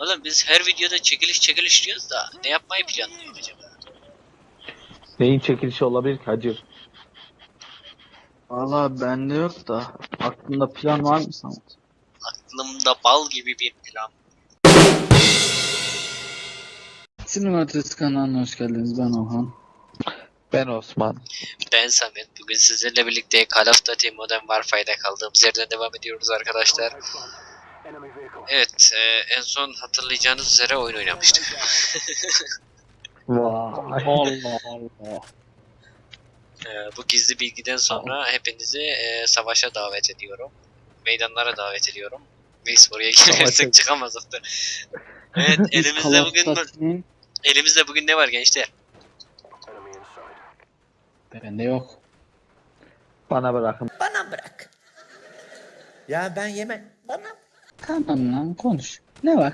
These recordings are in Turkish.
Oğlum biz her videoda çekiliş çekiliş diyoruz da ne yapmayı planlıyoruz acaba? Neyin çekilişi olabilir ki hacı? Valla bende yok da aklında plan var mı Samet? Aklımda bal gibi bir plan. Sinematres kanalına hoş geldiniz ben Orhan. Ben Osman. Ben Samet. Bugün sizlerle birlikte Call of Duty Modern Warfare'da kaldığımız yerden devam ediyoruz arkadaşlar. Evet, e, en son hatırlayacağınız üzere oyun oynamıştık. Vay. Allah Allah. E, bu gizli bilgiden sonra hepinizi e, savaşa davet ediyorum. Meydanlara davet ediyorum. Neyse oraya girersek da. Evet, Biz elimizde bugün elimizde bugün ne var gençler? Bende yok. Bana bırakın. Bana bırak. Ya ben yemem. Bana Tamam lan konuş. Ne var?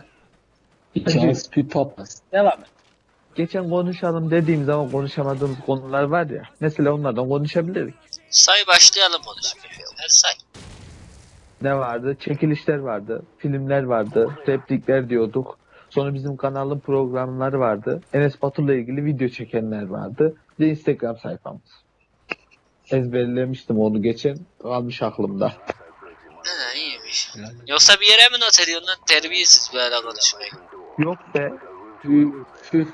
İki ağız bir papaz. Devam et. Geçen konuşalım dediğim zaman konuşamadığımız konular var ya. Mesela onlardan konuşabiliriz. Say başlayalım konuşmaya. Her say. Ne vardı? Çekilişler vardı. Filmler vardı. Replikler diyorduk. Sonra bizim kanalın programları vardı. Enes Batur'la ilgili video çekenler vardı. Bir de Instagram sayfamız. Ezberlemiştim onu geçen. Kalmış aklımda. Yoksa bir yere mi not ediyorsun lan? Terbiyesiz böyle konuşmayı. Yok be. Tüh, tüh.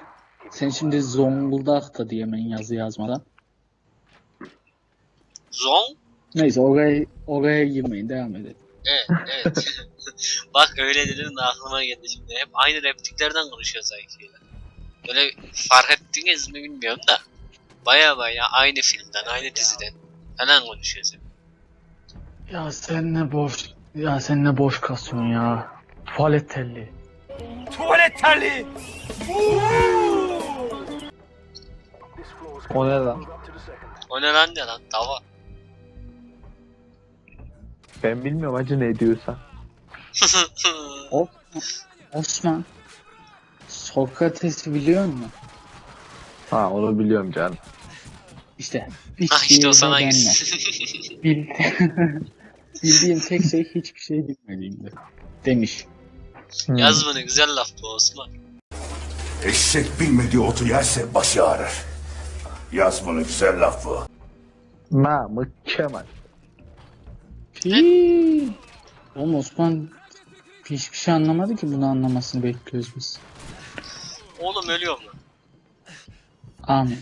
Sen şimdi Zonguldak'ta diye ben yazı yazmadan. Zon? Neyse oraya, oraya girmeyin devam edelim. Evet, evet. Bak öyle dedin de aklıma geldi şimdi. Hep aynı repliklerden konuşuyor sanki. Böyle fark ettiniz mi bilmiyorum da. Baya baya aynı filmden, aynı diziden falan konuşuyoruz hep. Ya sen ne boş, ya sen ne boş kasıyorsun ya. Tuvalet telli. O ne lan? O ne lan ne lan? Dava. Ben bilmiyorum hacı ne diyorsan. Osman. Sokrates'i biliyor musun? Ha onu biliyorum canım. İşte. Ah işte o sana gitsin. Bil... Bildiğim tek şey hiçbir şey bilmediğimdir. Demiş. Hmm. Yaz bunu güzel laf bu Osman. Eşek bilmediği otu yerse başı ağrır. Yaz bunu güzel laf bu. Namık Kemal. Pii. Oğlum Osman hiçbir şey anlamadı ki bunu anlamasını bekliyoruz biz. Oğlum ölüyorum lan. Amin.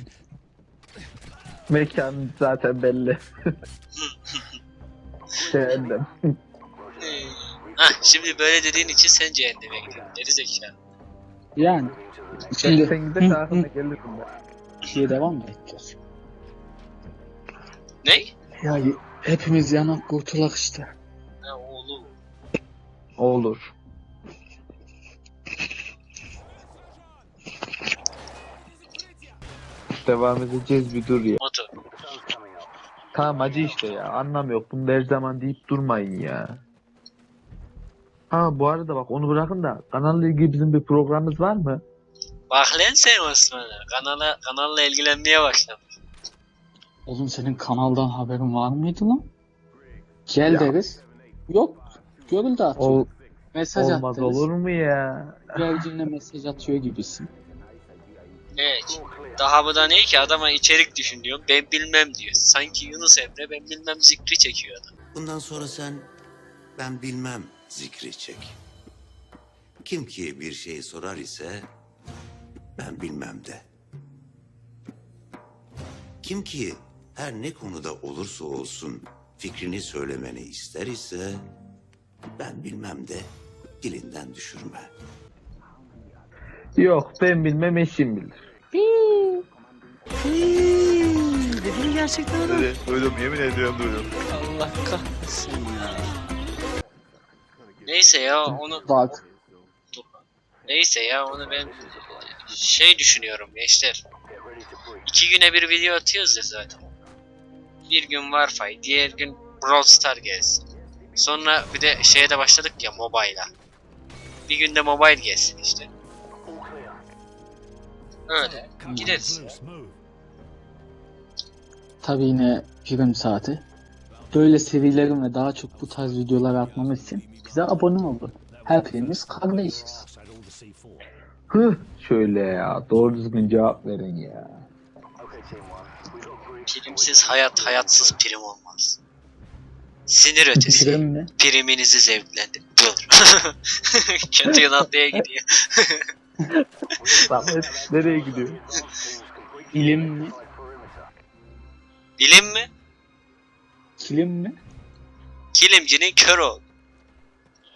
Mekan zaten belli. Cehennem. Hah şimdi böyle dediğin için sen cehenneme gidiyorsun. Geri zekalı. Yani. Şimdi Sen giderse hı. aklına gelirim ben. şeye devam mı edeceğiz? Ne? Ya hepimiz yanak kurtulak işte. Ha oğlum. Olur. Devam edeceğiz bir dur ya. Moto. Tamam hacı işte ya. Anlam yok. Bunu her zaman deyip durmayın ya. Ha bu arada bak onu bırakın da kanalla ilgili bizim bir programımız var mı? Bak lan sen Osman'a. Kanala, kanalla ilgilenmeye başlamış. Oğlum senin kanaldan haberin var mıydı lan? Gel Ya. deriz. Yok. Görüldü atıyor. Ol, mesaj olmaz at deriz. olur mu ya? Güvercinle mesaj atıyor gibisin. Evet. Daha bu da ne ki adama içerik düşün diyorum. Ben bilmem diyor. Sanki Yunus Emre ben bilmem zikri çekiyor adam. Bundan sonra sen ben bilmem zikri çek. Kim ki bir şey sorar ise ben bilmem de. Kim ki her ne konuda olursa olsun fikrini söylemeni ister ise ben bilmem de dilinden düşürme. Yok ben bilmem eşim bilir. Duydum yemin ediyorum duydum. Allah kahretsin ya. Neyse ya onu Bak. neyse ya onu ben şey düşünüyorum gençler. İki güne bir video atıyoruz ya zaten. Bir gün Warfare, diğer gün Brawl Star gelsin. Sonra bir de şeye de başladık ya mobile'a. Bir günde mobile gelsin işte. Öyle gideriz. Tabii yine prim saati. Böyle serilerin ve daha çok bu tarz videolar atmamız için bize abone olun. Hepimiz kardeşiz. Hıh şöyle ya. Doğru düzgün cevap verin ya. Primsiz hayat, hayatsız prim olmaz. Sinir ötesi. Prim mi? Priminizi zevklendir. Dur. Kötü Yunanlı'ya gidiyor. Samet nereye gidiyor? İlim mi? Bilim mi? Kilim mi? Kilimcinin kör ol.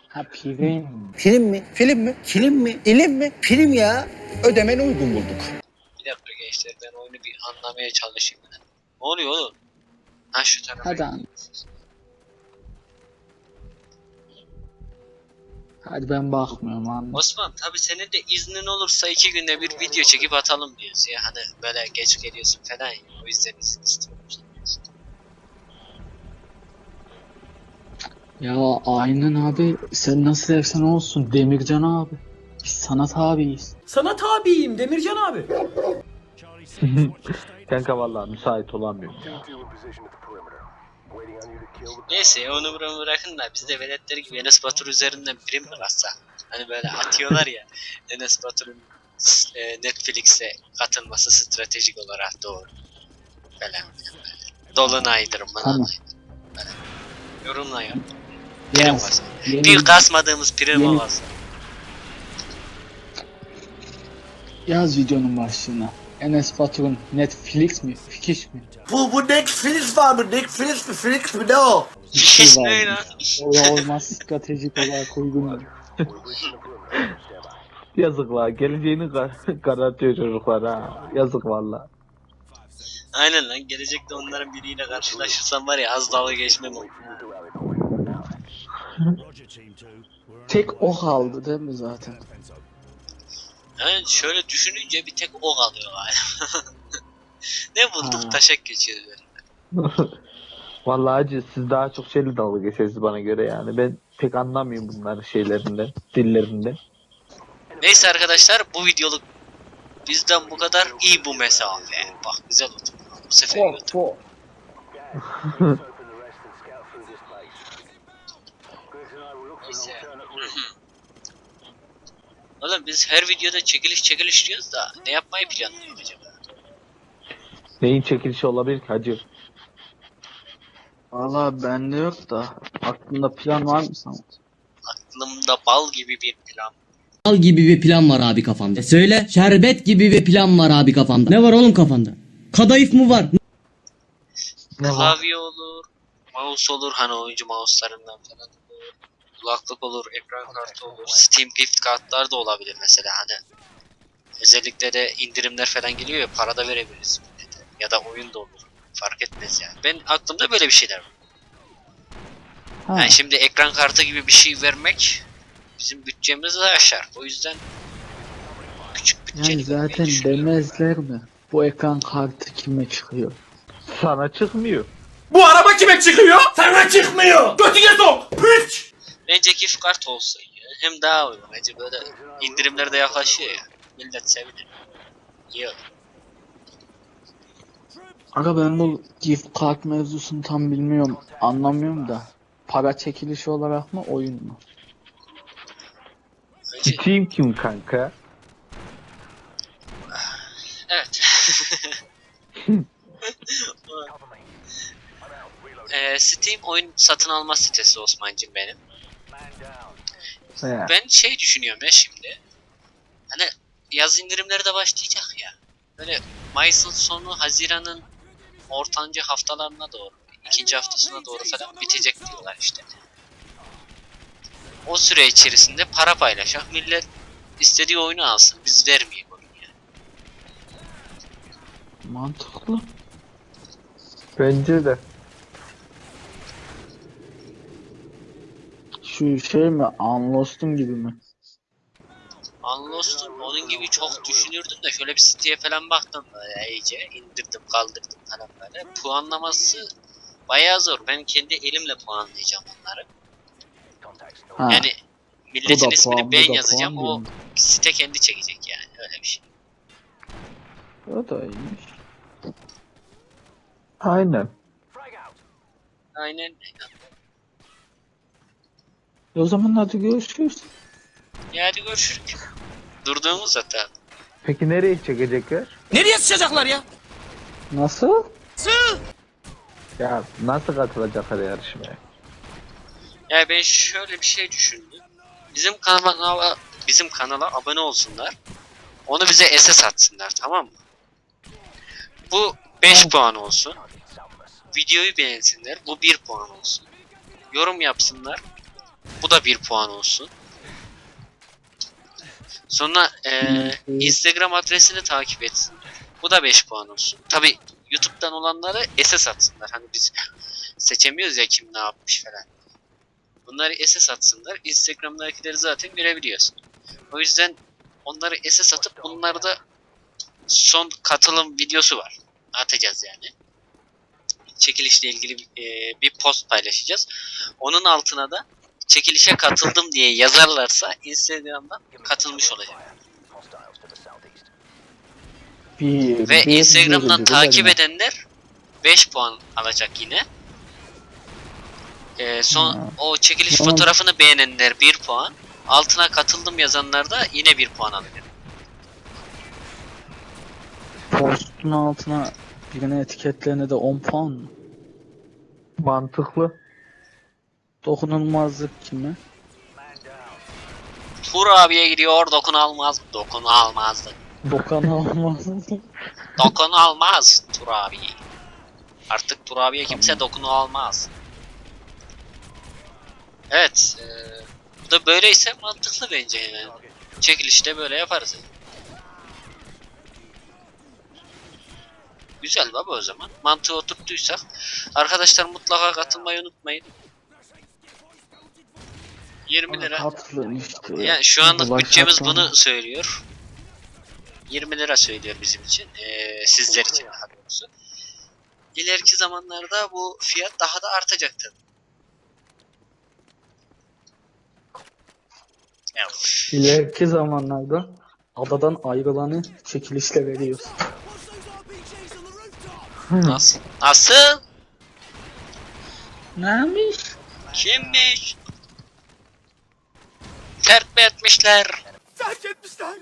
Ha prim. Film mi? Film mi? Kilim mi? İlim mi? Film ya. Ödemeni uygun bulduk. Bir dakika gençler ben oyunu bir anlamaya çalışayım. Ne oluyor oğlum? Ha şu tarafa. Hadi an. Hadi ben bakmıyorum anne. Osman tabi senin de iznin olursa iki günde bir video çekip atalım diyoruz ya. Hani böyle geç geliyorsun falan ya. O yüzden izin istiyorum. Ya aynen abi sen nasıl dersen olsun Demircan abi. Biz sanat abiyiz. Sana tabiyim Demircan abi. Kanka vallahi müsait olamıyorum ya. Neyse onu buramı bırakın da biz de veletleri gibi Enes Batur üzerinden prim mi atsak? Hani böyle atıyorlar ya Enes Batur'un e, Netflix'e katılması stratejik olarak doğru. Falan. Böyle. Dolunaydır? Tamam. Böyle. Yorumla. Prim olsun. Yeni, Bir kasmadığımız prim Yeni- olmasın. yaz videonun başlığına. Enes Batur'un Netflix mi? Fikiş mi? Bu, bu Netflix var mı? Netflix mi? Flix mi? Ne o? Şey var. ne lan? O olmaz stratejik olarak uygun. Yazık la. Geleceğini kar karartıyor çocuklar ha. Yazık valla. Aynen lan gelecekte onların biriyle karşılaşırsam var ya az dalga geçmem o. Tek o kaldı değil mi zaten? Yani şöyle düşününce bir tek o kalıyor galiba. ne bulduk Ha. taşak geçiyoruz böyle. Vallahi acı siz daha çok şeyle dalga geçersiniz bana göre yani. Ben pek anlamıyorum bunların şeylerinden, dillerinden. Neyse arkadaşlar bu videoluk bizden bu kadar iyi bu mesafe. Bak güzel oldu. Bu sefer iyi Fo, oldu. fo. Neyse. Oğlum biz her videoda çekiliş çekiliş diyoruz da ne yapmayı planlıyoruz acaba? Neyin çekilişi olabilir ki hacı? Valla bende yok da aklında plan var mı Samet? Aklımda bal gibi bir plan. Al gibi bir plan var abi kafamda. E söyle. Şerbet gibi bir plan var abi kafamda. Ne var oğlum kafanda? Kadayıf mı var? Ne var? Klavye olur, mouse olur hani oyuncu mouse'larından falan. Kulaklık olur, ekran kartı olur, Steam gift kartlar da olabilir mesela hani. Özellikle de indirimler falan geliyor ya para da verebiliriz millete. Ya da oyun da olur. Fark etmez yani. Ben aklımda böyle bir şeyler var. Ha, Yani şimdi ekran kartı gibi bir şey vermek bizim bütçemizi de aşar. O yüzden küçük bütçeli yani zaten demezler mi? Bu ekran kartı kime çıkıyor? Sana çıkmıyor. Bu araba kime çıkıyor? Sana çıkmıyor. Götüne sok. Piç. Bence gift kart olsun ya. Hem daha uygun. Bence böyle indirimler de yaklaşıyor ya. Millet sevinir. İyi olur. Aga ben bu gift kart mevzusunu tam bilmiyorum. Anlamıyorum da. Para çekilişi olarak mı oyun mu? Bence Steam kim kanka? Evet. Eee Steam oyun satın alma sitesi Osman'cım benim. He. Ben şey düşünüyorum ya şimdi. Hani yaz indirimleri de başlayacak ya. Böyle Mayıs'ın sonu Haziran'ın ortancı haftalarına doğru, ikinci haftasına doğru falan bitecek diyorlar işte. O süre içerisinde para paylaşak, millet istediği oyunu alsın, biz vermeyelim oyunu yani. Mantıklı. Bence de. Şu şey mi? Unlost'un gibi mi? Unlost'un onun gibi çok düşünürdüm de şöyle bir siteye falan baktım böyle iyice indirdim kaldırdım falan böyle. Puanlaması bayağı zor. Ben kendi elimle puanlayacağım onları. Ha, Yani milletin ismini puan, ben yazacağım. O mi? site kendi çekecek yani öyle bir şey. O da iyiymiş. Aynen. Aynen. E o zaman hadi görüşürüz. Ya hadi görüşürüz. Durduğumuz hata. Peki nereye çekecekler? Nereye sıçacaklar ya? Nasıl? Ya nasıl katılacaklar yarışmaya? Ya ben şöyle bir şey düşündüm. Bizim kanala bizim kanala abone olsunlar. Onu bize SS atsınlar tamam mı? Bu 5 puan olsun. Videoyu beğensinler. Bu 1 puan olsun. Yorum yapsınlar. Bu da 1 puan olsun. Sonra eee, Instagram adresini takip etsinler. Bu da 5 puan olsun. Tabi YouTube'dan olanları SS atsınlar. Hani biz seçemiyoruz ya kim ne yapmış falan. Bunları SS atsınlar. Instagram'dakileri zaten görebiliyoruz. O yüzden onları SS atıp bunları da son katılım videosu var. Atacağız yani. Çekilişle ilgili e, bir post paylaşacağız. Onun altına da çekilişe katıldım diye yazarlarsa Instagram'dan katılmış olacak. Bir, Ve bir- Instagram'dan bir- takip bir- edenler 5 puan alacak yine. Ee, son Ha. o çekiliş Tamam. fotoğrafını beğenenler 1 puan. Altına katıldım yazanlar da yine 1 puan alacak. Postun altına birine etiketlerine de 10 puan mı? Mantıklı. Dokunulmazlık kime? Tur abiye gidiyor dokun almaz. Dokun almazdı. Dokan olmaz. Dokun almaz Tur abi. Artık Tur abiye kimse dokunu almaz. Evet. eee, bu da böyleyse mantıklı bence yani. Çekilişte böyle yaparız. Güzel baba o zaman. Mantığı oturttuysak. Arkadaşlar mutlaka katılmayı unutmayın. 20 lira. İşte. Yani şu anlık Ulaş bütçemiz bunu söylüyor. 20 lira söylüyor bizim için. Ee, sizler için daha doğrusu. İleriki zamanlarda bu fiyat daha da artacaktır. Ya, üf, İleriki zamanlarda adadan ayrılanı çekilişle veriyoruz. nasıl? Nasıl? Neymiş? Kimmiş? Terk mi etmişler? Terk etmişler.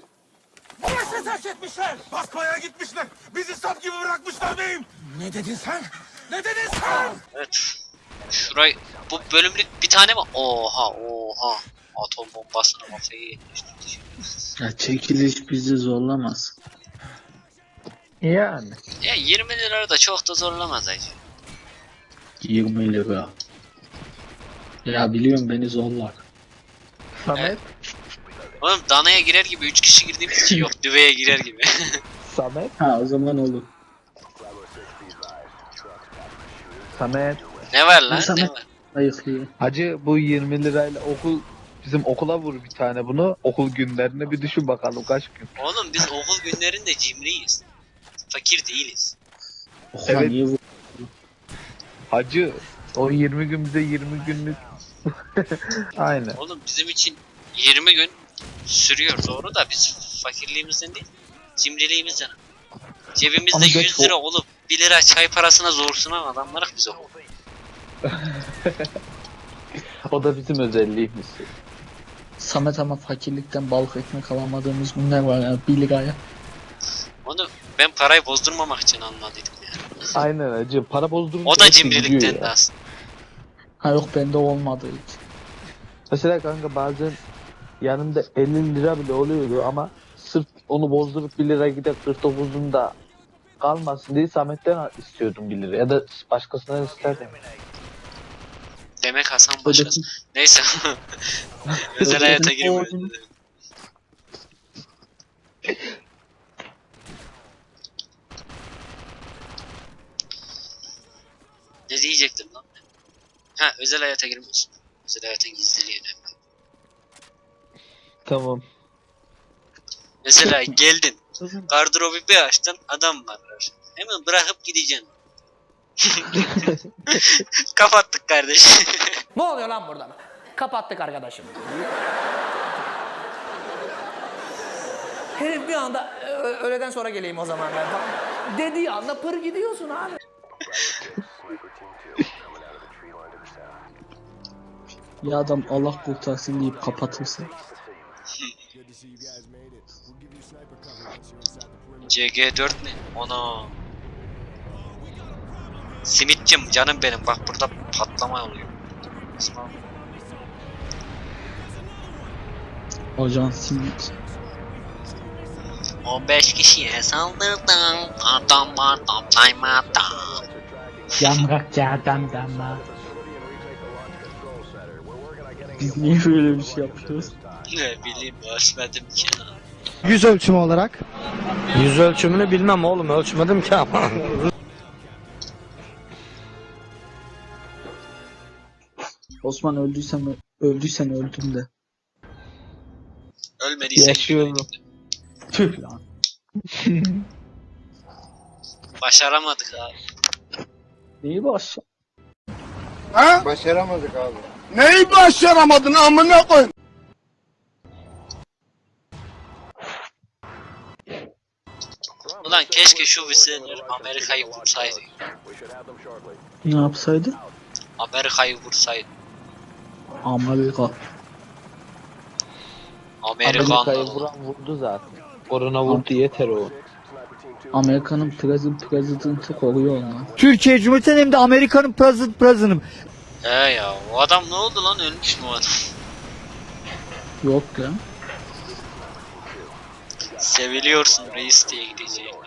Nasıl terk etmişler? Basmaya gitmişler. Bizi sap gibi bırakmışlar beyim. Ne dedin sen? Ne dedin sen? Evet. Şurayı bu bölümlük bir tane mi? Oha oha. Atom bombasını kafayı yetmiştir. Ya çekiliş bizi zorlamaz. Yani. Ya 20 lira da çok da zorlamaz acı. 20 lira. Ya biliyorum beni zorlar. Samet. Oğlum danaya girer gibi 3 kişi girdiğimiz için yok düveye girer gibi. Samet. Ha o zaman olur. Samet. ne var lan Neyse, ne var? Ayıklıyor. Hacı bu 20 lirayla okul bizim okula vur bir tane bunu. Okul günlerine bir düşün bakalım kaç gün. Oğlum biz okul günlerinde cimriyiz. Fakir değiliz. Oha Evet. Hacı o 20 gün bize 20 günlük. Aynen. Oğlum bizim için 20 gün sürüyor doğru da biz fakirliğimizden değil cimriliğimizden. Cebimizde Ama 100 geç lira olup 1 lira çay parasına zor sunan adamlarız biz okul. O da bizim özelliğimiz. Samet ama fakirlikten balık ekmek alamadığımız günler var ya 1 liraya. Onu ben parayı bozdurmamak için almadıydım yani. Aynen hacı. Para bozdurunca O da cimrilikten de aslında. Ha yok bende olmadı hiç. Mesela kanka bazen yanımda 50 lira bile oluyordu ama sırf onu bozdurup 1 lira gidip 49'unda kalmasın diye Samet'ten istiyordum 1 lira ya da başkasından isterdim. Demek Hasan. Ödeki, Neyse. Özel hayata girmiyor. Ne diyecektim? Ha özel hayata girmiyorsun. Özel hayata gizliliği önemli. Tamam. Mesela geldin. Gardırobu bir açtın adam var. Hemen bırakıp gideceksin. Kapattık kardeş. Ne oluyor lan burada? Kapattık arkadaşım. Herif bir anda "Ö- öğleden sonra geleyim o zaman ben falan. Dediği anda pır gidiyorsun abi. Ya adam Allah kurtarsın deyip kapatırsa. CG4 ne? Ona. Simitçim canım benim bak burada patlama oluyor. İsmail. Hocan simit. 15 kişiye saldırdım. Adamlar toplaymadı. Yamrakçı adam dama. Biz niye böyle bir şey yapıyoruz? Ne bileyim ölçmedim ki. Yüz ölçümü olarak. Yüz ölçümünü bilmem oğlum ölçmedim ki ama. Osman öldüysem öldüysen öldüm de. Ölmediysek Yaşıyorum. Tüh lan. başaramadık abi. Neyi baş? Neyi başaramadın amına koy? Ulan keşke şu Hüseyinler Amerika'yı vursaydı. Ne yapsaydı? Amerika'yı vursaydı. Amerika. Amerika'yı Amerikan. vuran vurdu zaten. Korona vurdu yeter o. Amerika'nın prezident prezidenti koruyor onlar. Türkiye Cumhuriyeti'nin hem de Amerika'nın president president'ım. He ya o adam ne oldu lan ölmüş mü o adam? Yok lan. Seviliyorsun reis diye gidecekler.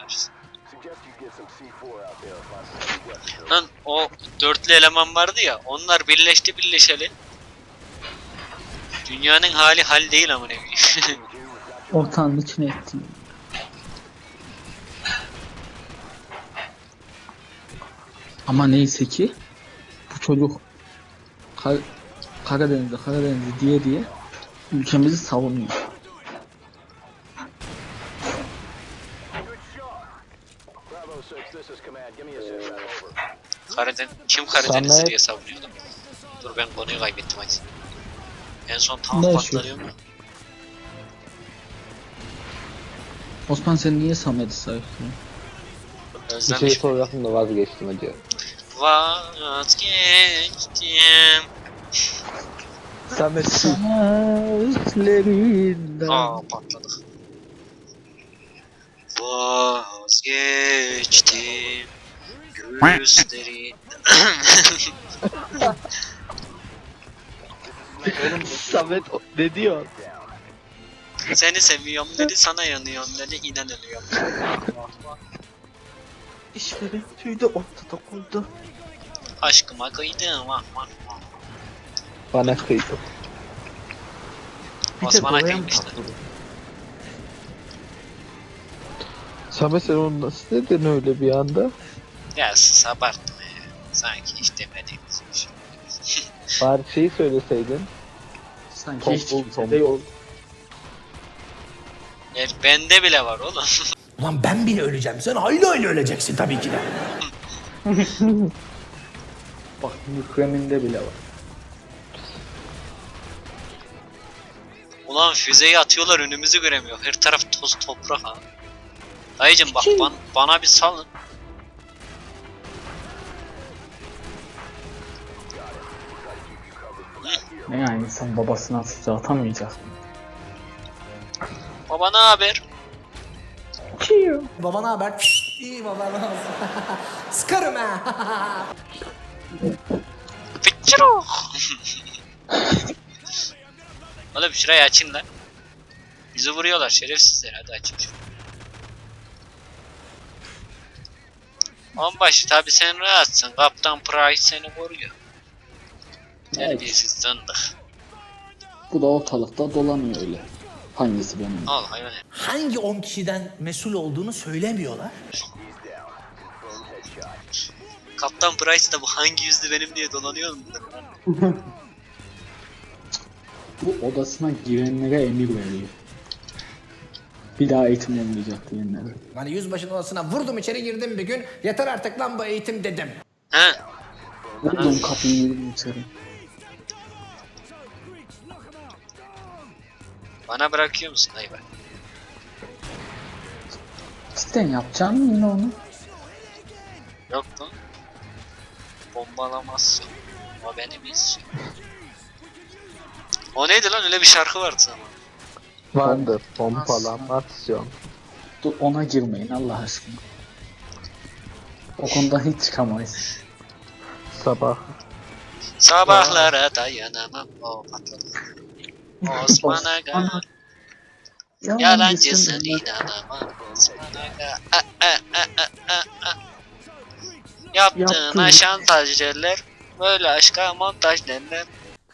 Lan o dörtlü eleman vardı ya onlar birleşti birleşeli. Dünyanın hali hal değil ama ne bileyim. Ortağın içine ettim. Ama neyse ki bu çocuk Kar Karadeniz'de Karadeniz'de diye diye ülkemizi savunuyor. Karadeniz, kim Karadeniz'i Samet. diye savunuyordu? Dur ben konuyu kaybettim hadi. En son Ne patlanıyor mu? Osman sen niye Samet'i sayıyorsun? Bir şey soracaktım da vazgeçtim hadi. Vazgeçtim. Samet Sözlerinden. Aa patladık. Vazgeçtim. Göğüsleri. Samet ne diyor? Seni seviyorum dedi sana yanıyorum dedi inan ölüyorum. İşlerin tüyde ortada oldu. Aşkıma kıydım vah vah vah. Bana kıydı. Osman'a kıymışlar. Samet sen onu nasıl neden öyle bir anda? Ya siz abartma ya. Sanki hiç demediğimiz bir şey. Bari şeyi söyleseydin. Sanki hiç Tombul kimse de yok. Ya bende bile var oğlum. Ulan ben bile öleceğim. Sen hayli hayli öleceksin tabii ki de. Bak Mükrem'inde bile var. Ulan füzeyi atıyorlar önümüzü göremiyor. Her taraf toz toprak ha. Dayıcım bak ban- bana bir salın. Ne yani insan babasına füze atamayacak mı? Baba ne haber? Baba ne haber? İyi baba ne olsun. Sıkarım ha. Fıçırı. Oğlum şurayı açın lan. Bizi vuruyorlar şerefsizler hadi açın şunu. Onbaşı tabi sen rahatsın. Kaptan Price seni koruyor. Terbiyesiz zındık. Bu da ortalıkta dolanıyor öyle. Hangisi benim? Al hayvan. Hangi 10 kişiden mesul olduğunu söylemiyorlar. Kaptan Price da bu hangi yüzlü benim diye dolanıyor mu? Bu odasına girenlere emir veriyor. Bir daha eğitim olmayacak diyenlere. Hani yüzbaşının odasına vurdum içeri girdim bir gün. Yeter artık lan bu eğitim dedim. He? Vurdum kapıyı yürüdüm içeri. Bana bırakıyor musun bak? Cidden yapacağım mı yine onu? Yok lan. Bombalamazsın. O benim isim. O neydi lan öyle bir şarkı vardı ama. Vardı. Pompalan, aksiyon. Dur ona girmeyin Allah aşkına. O konudan hiç çıkamayız. Sabah. Sabahlara dayanamam o patladı. Osman Aga yalancısın inanamam Osman Aga a, a, a, a, a, a. Yaptığına Yaptığın- şantaj derler Böyle aşka montaj derler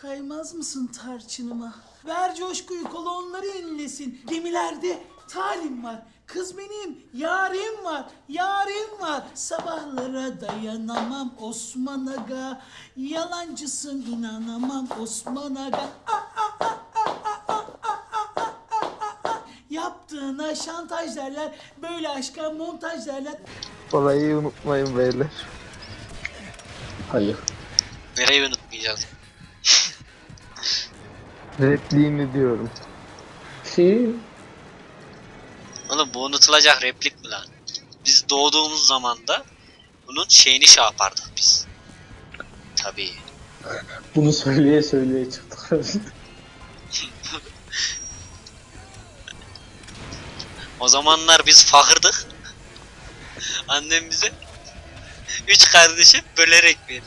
Kaymaz mısın tarçınıma? Ver coşkuyu kolonları inlesin. Gemilerde talim var. Kız benim yarim var. Yarim var. Sabahlara dayanamam Osman Aga. Yalancısın inanamam Osman Aga. Ah, ah, ah, ah, ah, ah, ah, ah, ah, ah, ah. Yaptığına şantaj derler. Böyle aşka montaj derler. Olayı unutmayın beyler. Hayır. Nereyi unutmayacağız Repliğini diyorum. Şey, Oğlum bu unutulacak replik mi lan? Biz doğduğumuz zaman da bunun şeyini şey yapardık biz. Tabii. bunu söyleye söyleye çıktık. O zamanlar biz fakirdik. Annem bize üç kardeşi bölerek verdi.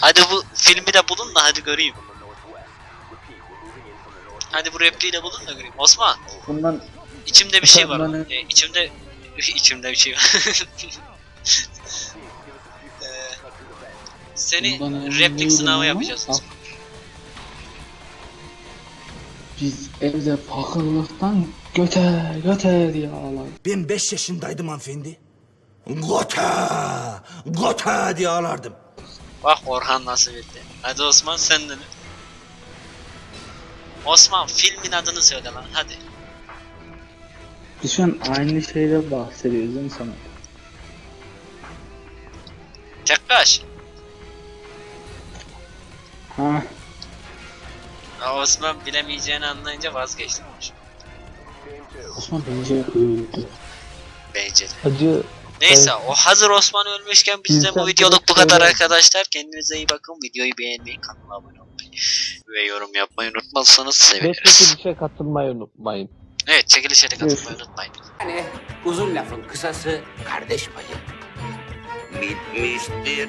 Hadi bu filmi de bulun da hadi göreyim. Hadi bu repliği de bulun da göreyim. Osman Bundan içimde bir şey var. Efendim, E, içimde içimde bir şey var. Ee, Seni bundan replik sınavı yapacağız. bak, Biz evde fakirlikten göte göte diye ağlardık. Ben 5 yaşındaydım hanımefendi. Gota! Gota diye ağlardım. Bak Orhan nasıl bildi. Hadi Osman sen de. Osman filmin adını söyle lan hadi. Biz şu an aynı şeyle bahsediyoruz değil mi sana? Tekkaş. Ha, Ya Osman bilemeyeceğini anlayınca vazgeçti. Osman bence öldü. Bence de. Hacı Neyse o hazır Osman ölmüşken bizden bu videoluk bu kadar arkadaşlar. Kendinize iyi bakın. Videoyu beğenmeyi, kanala abone olmayı ve yorum yapmayı unutmazsanız ve seviniriz. çekilişe katılmayı unutmayın. Evet çekilişe de katılmayı unutmayın. Yani uzun lafın kısası kardeş payı. Bitmiştir.